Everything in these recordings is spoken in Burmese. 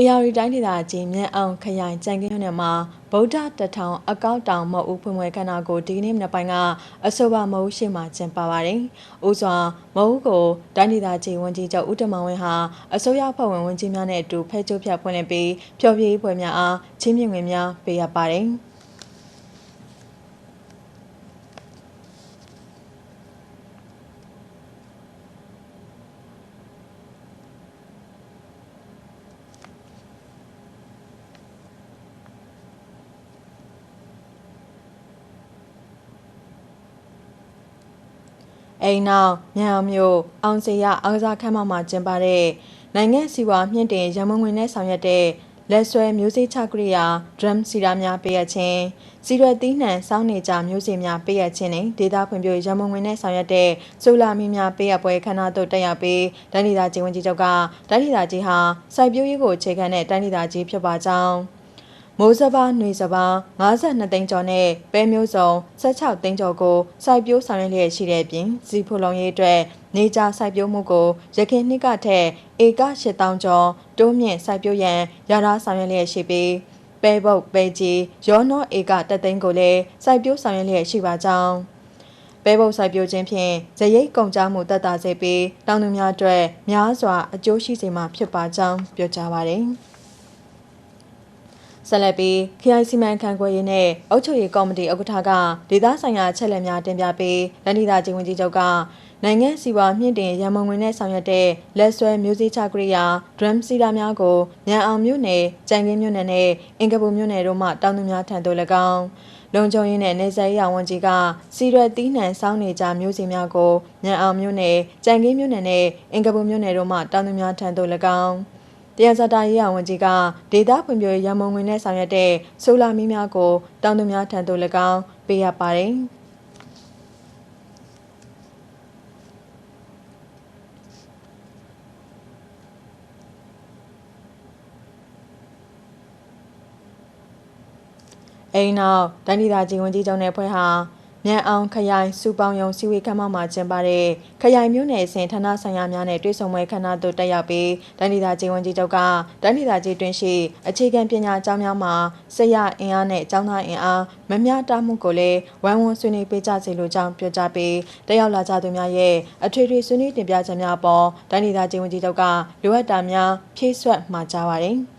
အေယာရီတိုင်းဒေသကြီးမြန်အောင်ခရိုင်ကြံကင်းမြို့နယ်မှာဗုဒ္ဓတထောင်အကောက်တောင်မအူဖွင့်ပွဲခန္ဓာကိုဒီကနေ့မနက်ပိုင်းကအဆိုပါမအူရှိမှကျင်းပပါတယ်။ဦးစွာမအူကိုတိုင်းဒေသကြီးဝန်ကြီးချုပ်ဦးတမန်ဝင်းဟာအစိုးရဖွဲ့ဝင်ဝန်ကြီးများနဲ့အတူဖဲကျုပ်ဖြတ်ဖွင့်လှစ်ပြီးဖျော်ဖြေရေးပွဲများအားချင်းမြင့်ငွေများပေးအပ်ပါတယ်။ အိမ်နောက်မြန်အောင်မြို့အောင်စရအားကစားခန်းမမှာကျင်းပတဲ့နိုင်ငံစီဝါမြင့်တင်ရမုံငွေနဲ့ဆောင်ရွက်တဲ့လက်ဆွဲမျိုးစေ့ချကရိယာ drum စီတာများပေးရခြင်းစီရွက်သီးနှံစောင်းနေကြမျိုးစေ့များပေးရခြင်းနဲ့ဒေတာဖွံ့ဖြိုးရမုံငွေနဲ့ဆောင်ရွက်တဲ့ဆိုလာမီများပေးရပွဲခန္ဓာတို့တက်ရောက်ပြီးတိုင်းဒေသကြီးဝန်ကြီးချုပ်ကတိုင်းဒေသကြီးဟာစိုက်ပျိုးရေးကိုအခြေခံတဲ့တိုင်းဒေသကြီးဖြစ်ပါကြောင်း မိုးစပါးနှွေစပါး52သိန်းကျော်နဲ့ပဲမျိုးစုံ16သိန်းကျော်ကိုစိုက်ပျိုးဆောင်ရွက်လျက်ရှိတဲ့အပြင်စီဖူလုံရေးအတွက်နေကြစိုက်ပျိုးမှုကိုရခိုင်နှစ်ကထက်ဧက8000ကျော်တိုးမြင့်စိုက်ပျိုးရန်ရထားဆောင်ရွက်လျက်ရှိပြီးပဲပုတ်ပဲကြီးရောနောဧကတသိန်းကိုလည်းစိုက်ပျိုးဆောင်ရွက်လျက်ရှိပါကြောင်းပဲပုတ်စိုက်ပျိုးခြင်းဖြင့်ဇရိတ်ကုန်ကြမှုတက်တာစေပြီးတောင်သူများအတွက်များစွာအကျိုးရှိစေမှာဖြစ်ပါကြောင်းပြောကြားပါတယ်။ ဆက်လက်ပြီးခရိုင်စီမံခန့်ခွဲရေးနဲ့အုပ်ချုပ်ရေးကော်မတီဥက္ကဋ္ဌကဒေသဆိုင်ရာချက်လက်များတင်ပြပြီးလန်ဒီသာချင်းဝင်ကြီးချုပ်ကနိုင်ငံစီဝါမြင့်တင်ရမုံငွေနဲ့ဆောင်ရွက်တဲ့လက်ဆွဲမျိုးစေ့ချကရိယာ drum စီတာများကိုညံအောင်မြို့နယ်၊ကြံကင်းမြို့နယ်နဲ့အင်ကပူမြို့နယ်တို့မှတောင်သူများထံသို့၎င်းလုံခြုံရေးနဲ့နေဆက်ရဝန်ကြီးကစီရွက်တီးနှံစောင်းနေကြမျိုးစီများကိုညံအောင်မြို့နယ်၊ကြံကင်းမြို့နယ်နဲ့အင်ကပူမြို့နယ်တို့မှတောင်သူများထံသို့၎င်း တရားစတာရေးရဝန်ကြီးကဒေတာဖွံ့ဖြိုးရေးရမုံငွေနဲ့ဆောင်ရွက်တဲ့ဆိုလာမီးများကိုတောင်သူများထံသို့၎င်းပေးအပ်ပါတယ်။အိမ်နောက်တန်ဒီတာကြီးဝန်ကြီးချုပ်နဲ့ဖွဲ့ဟာ မြန်အောင်ခရိုင်စူပေါင်းယုံစီဝေခမ်းမမှာကျင်းပတဲ့ခရိုင်မျိုးနယ်အစဉ်ဌာနဆိုင်ရာများနဲ့တွေ့ဆုံပွဲခမ်းနားသို့တက်ရောက်ပြီးတန်ဒီတာကြီးဝန်ကြီးချုပ်ကတန်ဒီတာကြီးတွင်ရှိအခြေခံပညာကျောင်းများမှာဆရာအင်အားနဲ့ကျောင်းသားအင်အားမမျှတမှုကိုလည်းဝိုင်းဝန်းဆွေးနွေးပေးကြစေလိုကြောင်းပြောကြားပြီးတက်ရောက်လာကြသူများရဲ့အထွေထွေဆွေးနွေးတင်ပြချက်များပေါ်တန်ဒီတာကြီးဝန်ကြီးချုပ်ကလိုအပ်တာများဖြည့်ဆွတ်မှာကြားပါတယ်။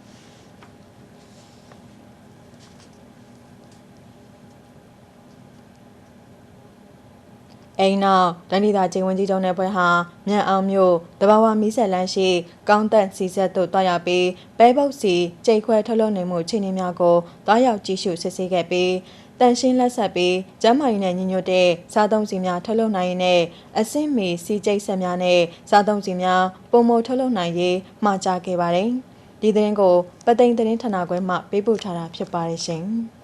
အိမ်နောက်ဒဏ္ဍီတာချင်းဝင်ကြီးတုံးတဲ့ပွဲဟာမြန်အောင်မြို့တဘာဝမီးဆက်လန်းရှိကောင်းတက်စီဆက်သို့တွားရောက်ပြီးပဲပုတ်စီကြိတ်ခွဲထုတ်လုပ်နေမှုအခြေအနေများကိုတွားရောက်ကြည့်ရှုစစ်ဆေးခဲ့ပြီးတန်ရှင်းလက်ဆက်ပြီးကျမ်းမာရေးနဲ့ညီညွတ်တဲ့စားသုံးစီများထုတ်လုပ်နိုင်ရေးနဲ့အဆင့်မီစီကြိတ်ဆက်များနဲ့စားသုံးစီများပုံမထုတ်လုပ်နိုင်ရေးမှာကြားခဲ့ပါတယ်။ဒီသတင်းကိုပသိမ်သတင်းဌာနခွဲမှပေးပို့ထားတာဖြစ်ပါတယ်ရှင်။